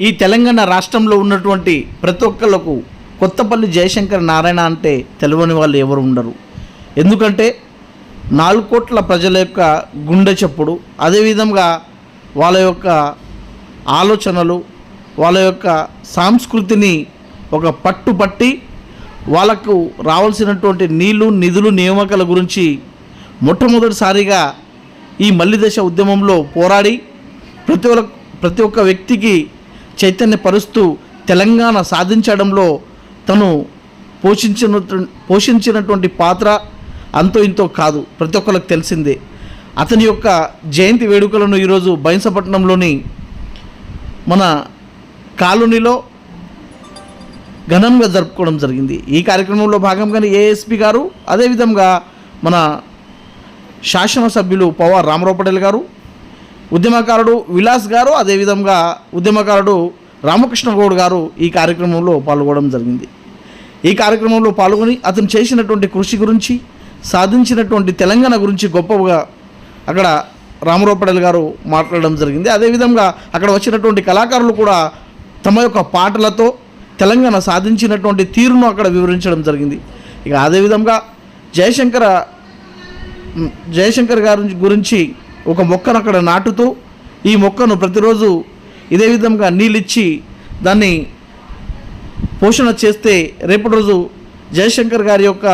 ఈ తెలంగాణ రాష్ట్రంలో ఉన్నటువంటి ప్రతి ఒక్కళ్ళకు కొత్తపల్లి జయశంకర్ నారాయణ అంటే తెలియని వాళ్ళు ఎవరు ఉండరు. ఎందుకంటే నాలుగు కోట్ల ప్రజల యొక్క గుండె చప్పుడు అదేవిధంగా వాళ్ళ యొక్క ఆలోచనలు వాళ్ళ యొక్క సంస్కృతిని ఒక పట్టుపట్టి వాళ్ళకు రావాల్సినటువంటి నీళ్ళు నిధులు నియామకాల గురించి మొట్టమొదటిసారిగా ఈ మల్లిదశ ఉద్యమంలో పోరాడి ప్రతి ఒక్క ప్రతి ఒక్క వ్యక్తికి చైతన్యపరుస్తూ తెలంగాణ సాధించడంలో తను పోషించిన పోషించినటువంటి పాత్ర అంతో ఇంతో కాదు. ప్రతి ఒక్కరికి తెలిసిందే. అతని యొక్క జయంతి వేడుకలను ఈరోజు బైంసపట్నంలోని మన కాలనీలో ఘనంగా జరుపుకోవడం జరిగింది. ఈ కార్యక్రమంలో భాగంగానే ఏఎస్పి గారు అదేవిధంగా మన శాసనసభ్యులు పవార్ రామరావు పటేల్ గారు ఉద్యమకారుడు విలాస్ గారు అదేవిధంగా ఉద్యమకారుడు రామకృష్ణ గౌడ్ గారు ఈ కార్యక్రమంలో పాల్గొనడం జరిగింది. ఈ కార్యక్రమంలో పాల్గొని అతను చేసినటువంటి కృషి గురించి సాధించినటువంటి తెలంగాణ గురించి గొప్పగా అక్కడ రామరావు గారు మాట్లాడడం జరిగింది. అదేవిధంగా అక్కడ వచ్చినటువంటి కళాకారులు కూడా తమ యొక్క పాటలతో తెలంగాణ సాధించినటువంటి తీరును అక్కడ వివరించడం జరిగింది. ఇక అదేవిధంగా జయశంకర జయశంకర్ గారి గురించి ఒక మొక్కను అక్కడ నాటుతూ ఈ మొక్కను ప్రతిరోజు ఇదే విధంగా నీళ్ళిచ్చి దాన్ని పోషణ చేస్తే రేపటి రోజు జయశంకర్ గారి యొక్క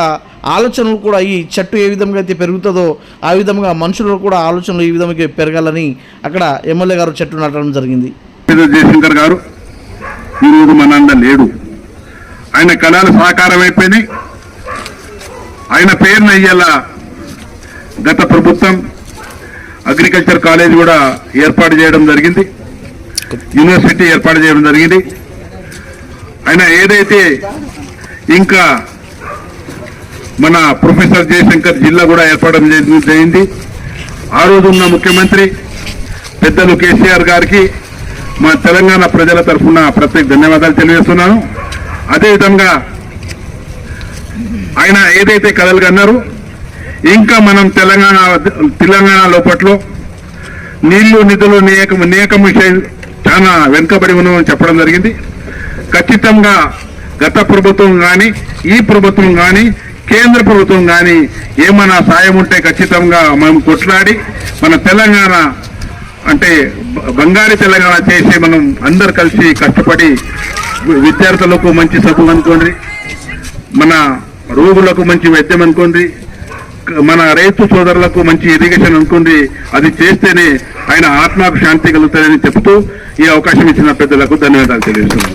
ఆలోచనలు కూడా ఈ చెట్టు ఏ విధంగా అయితే పెరుగుతుందో ఆ విధంగా మనుషులు కూడా ఆలోచనలు ఈ విధంగా పెరగాలని అక్కడ ఎమ్మెల్యే గారు చెట్టు నాటడం జరిగింది. జయశంకర్ గారు ఈరోజు మనంద లేడు. ఆయన కళలు సాకారం అయిపోయినాయి. ఆయన పేరున ఇయ్యాల గత ప్రభుత్వం అగ్రికల్చర్ కాలేజ్ కూడా ఏర్పాటు చేయడం జరిగింది. యూనివర్సిటీ ఏర్పాటు చేయడం జరిగింది. ఆయన ఏదైతే ఇంకా మన ప్రొఫెసర్ జయశంకర్ జిల్లా కూడా ఏర్పడడం జరిగింది ఆ రోజు ఉన్న ముఖ్యమంత్రి పెద్దలు కేసీఆర్ గారికి మా తెలంగాణ ప్రజల తరఫున ప్రత్యేక ధన్యవాదాలు తెలియజేస్తున్నాను. అదేవిధంగా ఆయన ఏదైతే కథలు కన్నారో ఇంకా మనం తెలంగాణ తెలంగాణ లోపట్లో నీళ్ళు నిధులు నియకం నియకం విషయం చాలా వెనుకబడి ఉన్నామని చెప్పడం జరిగింది. ఖచ్చితంగా గత ప్రభుత్వం కానీ ఈ ప్రభుత్వం కానీ కేంద్ర ప్రభుత్వం కానీ ఏమైనా సాయం ఉంటే ఖచ్చితంగా మనం కొట్లాడి మన తెలంగాణ అంటే బంగారు తెలంగాణ చేసి మనం అందరు కలిసి కష్టపడి విద్యార్థులకు మంచి చదువు అనుకోండి మన రోగులకు మంచి వైద్యం అనుకోండి మన రైతు సోదరులకు మంచి ఇరిగేషన్ ఉంటుంది. అది చేస్తేనే ఆయన ఆత్మకు శాంతి కలుగుతుందని చెప్తూ ఈ అవకాశం ఇచ్చిన పెద్దలకు ధన్యవాదాలు తెలియజేస్తున్నాను.